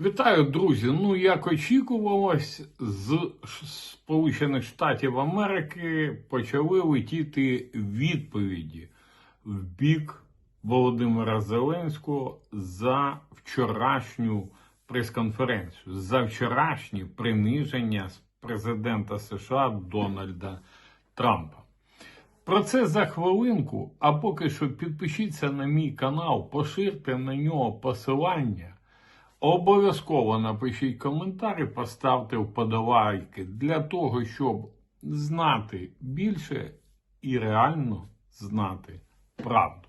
Вітаю, друзі. Ну, як очікувалось, з Сполучених Штатів Америки почали летіти відповіді в бік Володимира Зеленського за вчорашню прес-конференцію, за вчорашнє приниження президента США Дональда Трампа. Про це за хвилинку, а поки що підпишіться на мій канал, поширте на нього посилання. Обов'язково напишіть коментарі, поставте вподобайки для того, щоб знати більше і реально знати правду.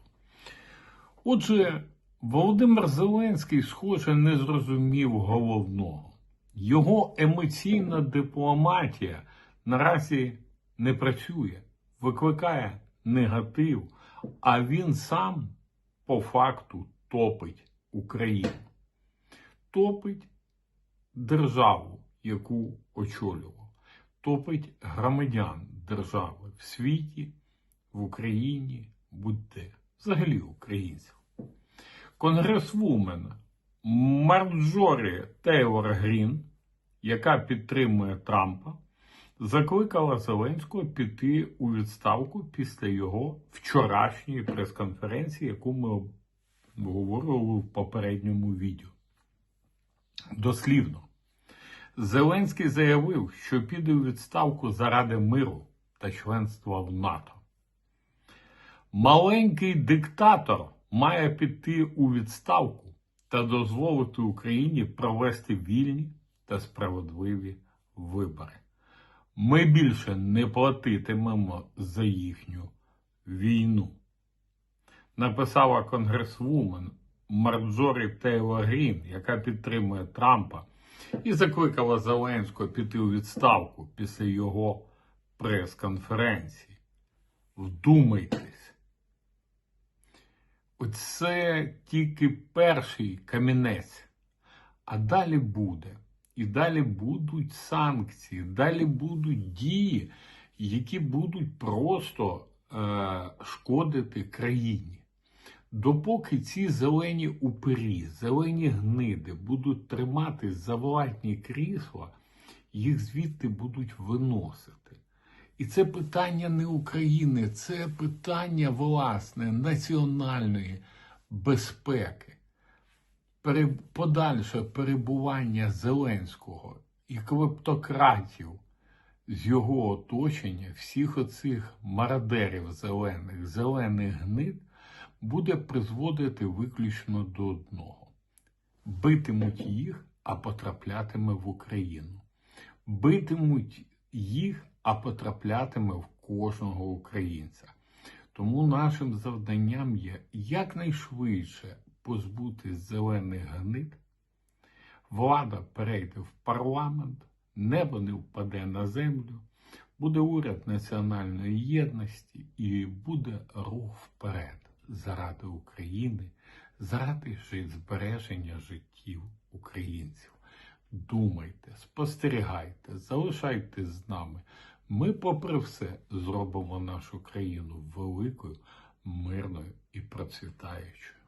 Отже, Володимир Зеленський, схоже, не зрозумів головного. Його емоційна дипломатія наразі не працює, викликає негатив, а він сам по факту топить Україну топить державу, яку очолював, топить громадян держави в світі, в Україні, будь-де, взагалі українців. Конгресвумен Марджорі Тейлор Грін, яка підтримує Трампа, закликала Зеленського піти у відставку після його вчорашньої прес-конференції, яку ми обговорювали в попередньому відео. Дослівно, Зеленський заявив, що піде у відставку заради миру та членства в НАТО. Маленький диктатор має піти у відставку та дозволити Україні провести вільні та справедливі вибори. Ми більше не платитимемо за їхню війну. Написала конгресвумен Марджорі Тейлор Грін, яка підтримує Трампа, і закликала Зеленського піти у відставку після його прес-конференції. Вдумайтесь. Оце тільки перший камінець. А далі буде. І далі будуть санкції, далі будуть дії, які будуть просто е, шкодити країні. Допоки ці зелені упирі, зелені гниди будуть тримати за владні крісла, їх звідти будуть виносити. І це питання не України, це питання власне національної безпеки, подальше перебування Зеленського і клептократів з його оточення, всіх оцих мародерів зелених, зелених гнид буде призводити виключно до одного: битимуть їх, а потраплятиме в Україну. Битимуть їх, а потраплятиме в кожного українця. Тому нашим завданням є якнайшвидше позбутись зелених гнид, влада перейде в парламент, небо не впаде на землю, буде уряд національної єдності і буде рух вперед заради України, заради збереження життів українців. Думайте, спостерігайте, залишайтесь з нами. Ми, попри все, зробимо нашу країну великою, мирною і процвітаючою.